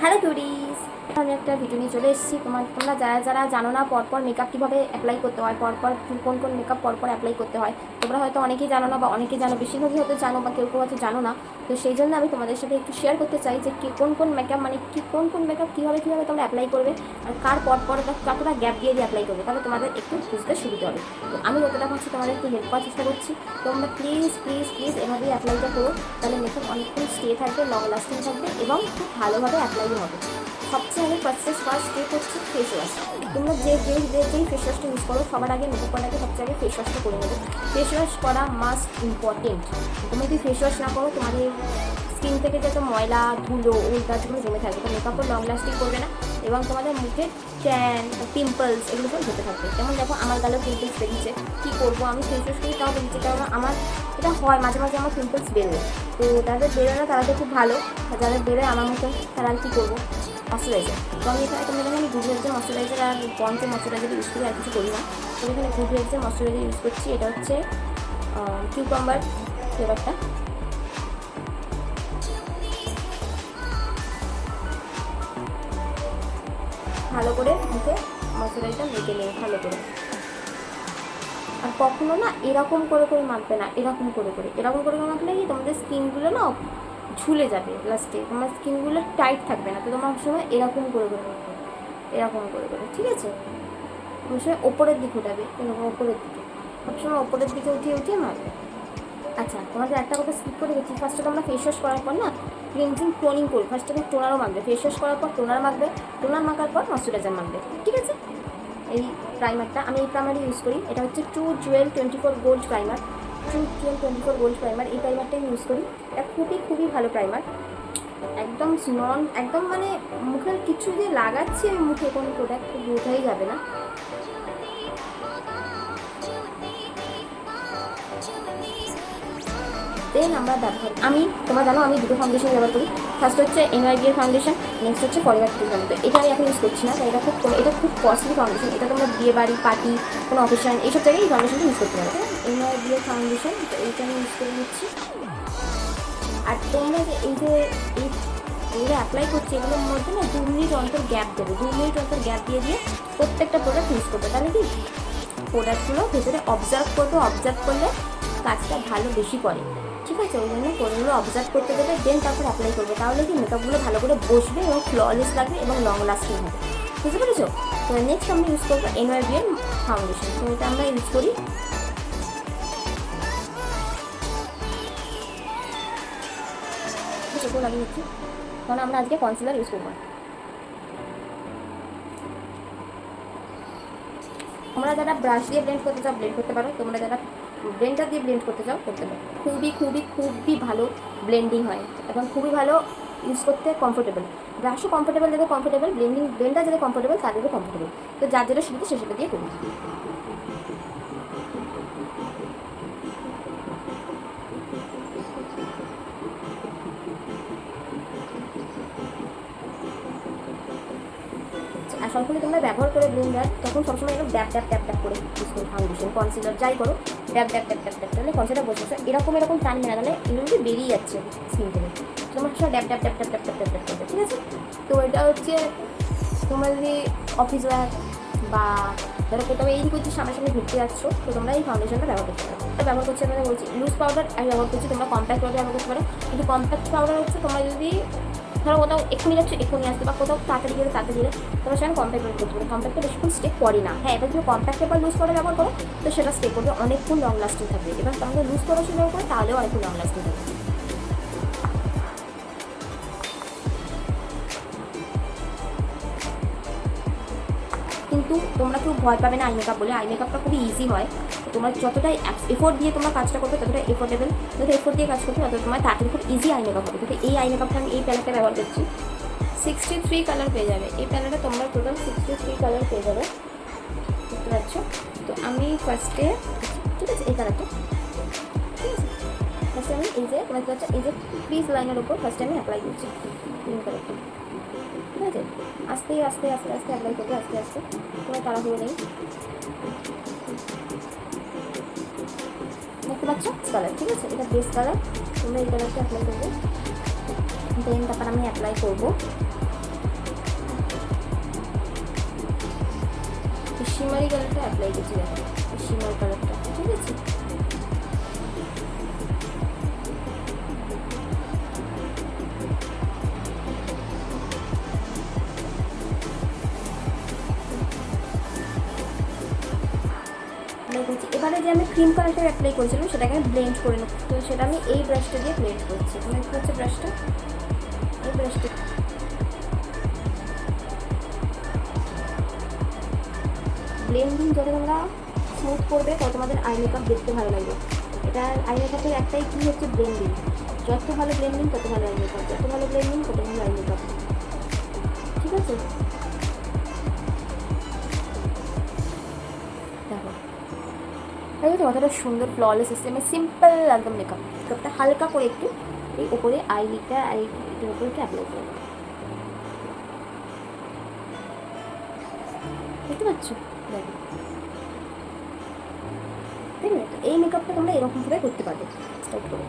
Hello টুরিস আমি একটা video নিয়ে চলে এসেছি। তোমার তোমরা যারা যারা জানো না পরপর মেকআপ কীভাবে অ্যাপ্লাই করতে হয়, পরপর কোন কোন মেকআপ পরপর অ্যাপ্লাই করতে হয়, তোমরা হয়তো অনেকেই জানো না বা অনেকেই জানো, বেশিরভাগই হয়তো জানো বা কেউ কেউ হয়তো জানো না। তো সেই জন্য আমি তোমাদের সাথে একটু শেয়ার করতে চাই যে কি, কোন কোন মেকআপ মানে কি, কোন কোন মেকআপ কীভাবে কীভাবে তোমরা অ্যাপ্লাই করবে আর কার পর পর কতটা গ্যাপ দিয়ে দিয়ে অ্যাপ্লাই করবে, তাহলে তোমাদের একটু বুঝতে সুবিধা হবে। তো আমি যতটা পারছি তোমাদের একটু হেল্প করার চেষ্টা করছি। তোমরা প্লিজ প্লিজ প্লিজ এভাবেই অ্যাপ্লাইটা করো, তাহলে মেকআপ অনেকক্ষণ স্টে থাকবে লং লাস্টিং থাকবে এবং খুব ভালোভাবে অ্যাপ্লাইও হবে। সবচেয়ে আগে ফার্স্ট ফার্স্ট স্টেপ হচ্ছে ফেস ওয়াশ তোমরা যে যে যে যেই ফেস ওয়াশটা ইউজ করো, সবার আগে মেকআপ করার আগে সবচেয়ে আগে ফেস ওয়াশটা করে নেবে। ফেস ওয়াশ করা মাস্ট ইম্পর্টেন্ট তুমি যদি ফেস ওয়াশ না করো, তোমাদের স্কিন থেকে যত ময়লা, ধুলো ওই গাছগুলো জমে থাকবে তো মেকআপও লং লাস্টিং করবে না। এবং তোমাদের মুখে ট্যান পিম্পলস এগুলো সব হতে থাকবে। যেমন দেখো, আমার গালেও পিম্পলস বেরিয়েছে। কী করব আমি ফেস ওয়াশ করি, তাও বেরিয়েছে। কারণ আমার এটা হয়, মাঝে মাঝে আমার পিম্পলস বেরোয়। তো যাদের বেরোয় না, তারা তো খুব ভালো। যাদের বেরোয় আমার মতো তারা আর কী করব? ময়শ্চারাইজার। তো আমি এখানে তোমাদের এখানে গুড হেলথের ময়শ্চারাইজার আর পঞ্চের ময়শ্চারাইজার ইউজ করি, আর কিছু করি না। তো এখানে গুড হেলথের ময়শ্চারাইজার ইউজ করছি, এটা হচ্ছে কিউকাম্বার ফ্লেভারটা ভালো করে মুখে ময়শ্চারাইজার মেখে নেবে ভালো করে। আর কখনো না এরকম করে করে মাখবে না, এরকম করে করে। এরকম করে করে মাখলে কি তোমাদের স্কিনগুলো না ঝুলে যাবে লাস্টে তোমার স্কিনগুলো টাইট থাকবে না। তো তোমার সময় এরকম করে করে মাখবে এরকম করে করে, ঠিক আছে? তোমার সময় ওপরের দিকে উঠাবে, এরকম ওপরের দিকে। সবসময় ওপরের দিকে উঠিয়ে উঠিয়ে মারবে। আচ্ছা তোমাদের একটা কথা স্কিপ করে গেছি ফার্স্টে তোমরা ফেস ওয়াশ করার পর না ক্লিনজিং টোনিং করবে ফার্স্টে তুমি টোনারও মাখবে। ফেস ওয়াশ করার পর টোনার মাখবে টোনার মাখার পর ময়শ্চারাইজার মাখবে, ঠিক আছে? এই প্রাইমারটা আমি এই প্রাইমারই ইউজ করি। এটা হচ্ছে two jewel twenty four gold primer two jewel twenty four gold primer এই প্রাইমারটাই ইউজ করি। এটা খুবই খুবই ভালো প্রাইমার একদম নন একদম মানে মুখের কিছু দিয়ে লাগাচ্ছি আমি মুখে, কোনো প্রোডাক্ট বোঝাই যাবে না। দেন আমরা ব্যবহার আমি, তোমরা জানো, আমি দুটো ফাউন্ডেশন ব্যবহার করি। ফার্স্ট হচ্ছে এনআইডি এর ফাউন্ডেশন নেক্সট হচ্ছে ফরওয়ার্ড টু তো এটা আমি এখন ইউজ করছি না তাই এটা খুব এটা খুব কস্টলি ফাউন্ডেশন এটা তোমরা বিয়ে বাড়ি পার্টি কোনো অকেশন এইসব জায়গায় এই ফাউন্ডেশনটা ইউজ করতে পারো। এনআইডি এর ফাউন্ডেশন এইটা আমি ইউজ করে নিচ্ছি। আর তোমরা যে এই যে এই এগুলো অ্যাপ্লাই করছি, এগুলোর মধ্যে না দু মিনিট অন্তর গ্যাপ দেবে। দু মিনিট অন্তর গ্যাপ দিয়ে দিয়ে প্রত্যেকটা প্রোডাক্ট ইউজ করবে তাহলে কি? প্রোডাক্টগুলো ভেতরে অবজার্ভ করবে। অবজার্ভ করলে কাজটা ভালো বেশি করে। ঠিক আছে, ওই জন্য কোনগুলো অবজার্ভ করতে দেবে দেন তারপর অ্যাপ্লাই করবে। তাহলে কি মেকআপগুলো ভালো করে বসবে এবং ফ্ললেস লাগবে এবং লং লাস্টিং হবে। বুঝতে পেরেছ? তো নেক্সট আমরা ইউজ করব এনওয়াইবিএন ফাউন্ডেশন তো এটা আমরা ইউজ করি। লাগিয়ে কারণ আমরা আজকে কনসিলার ইউজ করব। তোমরা যারা ব্রাশ দিয়ে ব্লেন্ড করতে চাও ব্লেন্ড করতে পারো। তোমরা যারা ব্লেন্ডার দিয়ে ব্লেন্ড করতে চাও, করতে পারো। খুবই খুবই খুবই ভালো ব্লেন্ডিং হয়। এবং খুবই ভালো ইউজ করতে কমফোর্টেবল ব্রাশও কমফোর্টেবল যাদের কমফোর্টেবল ব্লেন্ডিং ব্লেন্ডার যাদের কমফোর্টেবল তাদেরও কমফোর্টেবল তো যার যেটা সুবিধা সেটা দিয়ে করুন আর সবসময় তোমরা ব্যবহার করে ব্লেন্ডার তখন সবসময় এরকম ড্যাপ ড্যাপ করে ইউজ করো ফাউন্ডেশন কনসিলার যাই করো। Dab dab tap tap tap তাহলে কনসিলার বসে এরকম এরকম টানবে না তাহলে এগুলো বেরিয়ে যাচ্ছে স্কিন থেকে তোমার সব dab dab tap tap tap tap tap tap ঠিক আছে তো এটা হচ্ছে তোমরা যদি অফিস ওয়ার বা ধরো কোথাও এই করছি সামনাসামনি ঘুরতে যাচ্ছ তো তোমরা এই ফাউন্ডেশনটা ব্যবহার করতে পারো ব্যবহার করছি আমরা বলছি লুজ পাউডার আমি ব্যবহার করছি তোমরা কম্প্যাক্ট পাউডার ব্যবহার করতে পারো কিন্তু কম্প্যাক্ট পাউডার হচ্ছে তোমরা যদি ধরো কোথাও এক্ষুনি যাচ্ছ, এক্ষুনি আসতে, বা কোথাও তাড়াতাড়ি গেলে তাড়াতাড়ি গেলে তোমরা সেখানে কম্প্যাক্ট করতে পারো কম্প্যাক্টটা বেশিক্ষণ স্টে করে না। হ্যাঁ এবার যদি কম্প্যাক্ট পেপার লুজ করে ব্যবহার করো, তো সেটা স্টে করবে, অনেকক্ষণ লং লাস্টিং থাকবে। এবার তোমরা লুজ করে সে ব্যবহার করো তাহলেও অনেকক্ষণ লং লাস্টিং থাকবে। কিন্তু তোমরা কেউ ভয় পাবে না আই মেকআপ বলে। আই মেকআপটা খুবই ইজি হয়। তোমরা যতটাই এফোর্ট দিয়ে তোমরা কাজটা করবে ততটা এফোর্টেবল যত এফোর্ট দিয়ে কাজ করবে, তত তোমার তাড়াতাড়ি খুব ইজি আই মেকআপ হবে। এই আই মেকআপটা আমি এই প্যালেটটা ব্যবহার করছি। সিক্সটি থ্রি কালার পেয়ে যাবে। এই প্যালেটটা তোমরা টোটাল সিক্সটি থ্রি কালার পেয়ে যাবে। বুঝতে পারছ তো আমি ফার্স্টে ঠিক আছে, এই কালারটা ঠিক আছে? ফার্স্টে আমি এই যে তোমার হচ্ছে এই যে প্লিজ লাইনের উপর ফার্স্টে আমি অ্যাপ্লাই করছি। কালারটা ঠিক আছে? আস্তে আস্তে আস্তে আস্তে অ্যাপ্লাই করবে, আস্তে আস্তে। কোনো তাড়াহুড়ো নেই। কালার ঠিক আছে? এটা বেস্ট কালার তোমরা এই কালারটা অ্যাপ্লাই করবে। দেন তারপর আমি অ্যাপ্লাই করব। শিমারি কালারটা অ্যাপ্লাই করছি, দেখো। শিমার যে আমি ক্রিম কালারটা অ্যাপ্লাই করেছিলাম, সেটাকে আমি ব্লেন্ড করে নেব। তো সেটা আমি এই ব্রাশটা দিয়ে ব্লেন্ড করছি। দেখতে হচ্ছে ব্রাশটা এই ব্রাশটা ব্লেন্ডিং যত তোমরা স্মুথ করবে তত তোমাদের আই মেকআপ দেখতে ভালো লাগবে। এটা আই মেকআপের একটাই কী হচ্ছে ব্লেন্ডিং যত ভালো ব্লেন্ডিং তত ভালো আই মেকআপ যত ভালো ব্লেন্ডিং তত ভালো আই মেকআপ ঠিক আছে? দেখো এই তো কতটা সুন্দর ফ্ললেস মানে সিম্পল একদম মেকআপ মেকআপটা হালকা করে একটু এই ওপরে আই লিটটা আই এটার উপরে একটু অ্যাপ্লাই করব দেখতে পাচ্ছ? দেখো। এই মেকআপটা তোমরা এরকমভাবে করতে পারবে। স্টার্ট করে।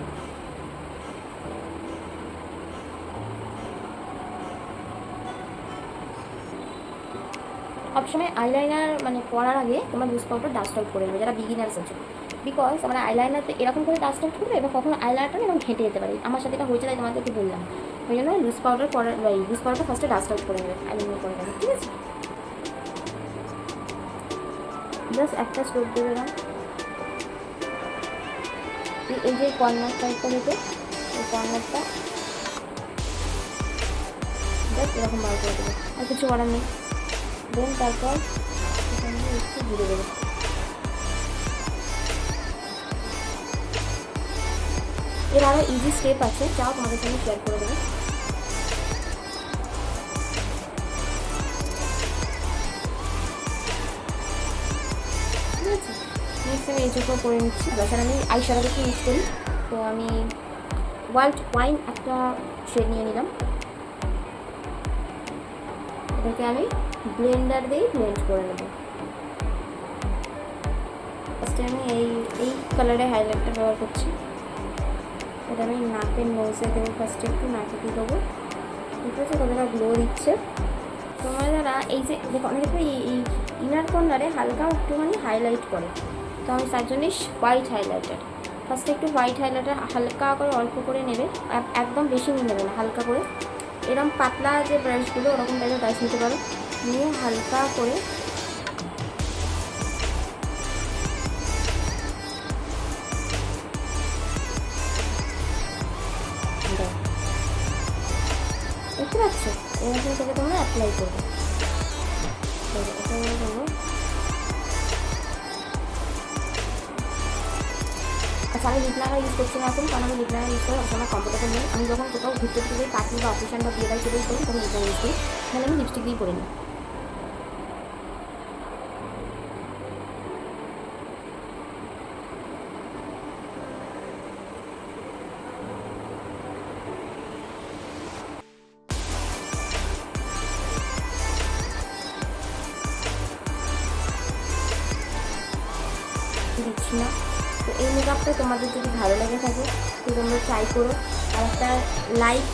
সবসময় আইলাইনার মানে পরার আগে তোমার লুজ পাউডার ডাস্ট আউট করে নেবে, যারা বিগিনার্স আছে। বিকজ আমরা আইলাইনারতে এরকম করে ডাস্ট আউট করবে এবং কখনো আইলাইনারটা এরকম ঘেঁটে যেতে পারি। আমার সাথে এটা হয়েছে, তাই তোমাদেরকে বললাম। ওই জন্য লুজ পাউডার পরার লুজ পাউডার ফার্স্টে ডাস্ট আউট করে নেবে আইলাইনার করে নেবে, ঠিক আছে? জাস্ট একটা স্টোর দেবে না এই- যে কর্নার সাইডটা থেকে এই কর্নারটা এরকম বার করে দেবে, আর কিছু করার নেই। দেন, তারপর একটু ঘুরে দেবে এর আরও ইজি স্টেপ আছে চাও তোমাদের সঙ্গে শেয়ার করে দেবে। নেক্সট আমি এই চোখও করে নিচ্ছি। তাছাড়া আমি আই শ্যাডোকে ইউজ করি। তো আমি ওয়াইল্ড ওয়াইন একটা শেড নিয়ে নিলাম। এটাকে আমি ব্লেন্ডার দিয়েই ব্লেন্ড করে নেব। ফার্স্টে আমি এই এই কালারে হাইলাইটটা ব্যবহার করছি। এটা আমি নাকের নোজে দেবো ফার্স্টে একটু, নাকে দিয়ে দেবো। ঠিক আছে, কতটা গ্লো দিচ্ছে। তোমরা যারা এই যে, দেখো, অনেকে এই ইনার কর্নারে হালকা একটুখানি হাইলাইট করে। তো আমি তার জন্যই হোয়াইট হাইলাইটার ফার্স্টে একটু হোয়াইট হাইলাইটার হালকা করে অল্প করে নেবে। একদম বেশি নিয়ে নেবে না, হালকা করে। এরকম পাতলা যে ব্রাশগুলো ওরকম টাইপের ব্রাশ নিতে পারো। নিয়ে হালকা করে। দেখতে পাচ্ছ? এরকম করে তোমরা অ্যাপ্লাই করবে। আচ্ছা আমি লিপ লাইনার ইউজ করছি না এখন, কারণ আমি লিপ লাইনার ইউজ করে আমার কমফোর্টেবল নেই। আমি যখন কোথাও ঘুরতে যাই, পার্টি বা অফিসান বা বিয়ে বাড়ি চলেই করি তখন লিপ লাইনার ইউজ করি। তাহলে আমি লিপস্টিক দিয়েই করে নিই। না। তো এই মেকআপটা তোমাদের যদি ভালো লেগে থাকে, তো তোমরা ট্রাই করো। আর একটা লাইক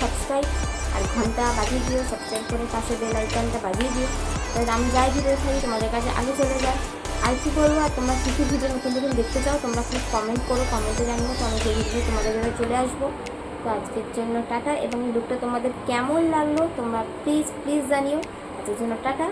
সাবস্ক্রাইব আর ঘণ্টা বাজিয়ে দিও। সাবস্ক্রাইব করে পাশে বেল আইকনটা বাজিয়ে দিও। তাহলে আমি যাই ভিডিও থাকি তোমাদের কাছে আগে চলে যায় আর কী করব? আর তোমরা কী কী ভিডিও নতুন নতুন দেখতে চাও, তোমরা প্লিজ কমেন্ট করো কমেন্টে জানিও। তো আমি সেই ভিডিও তোমাদের জন্য চলে আসব। তো আজকের জন্য টাটা, এবং এই লুকটা তোমাদের কেমন লাগল, তোমরা প্লিজ প্লিজ জানিও। আজকের জন্য টাটা।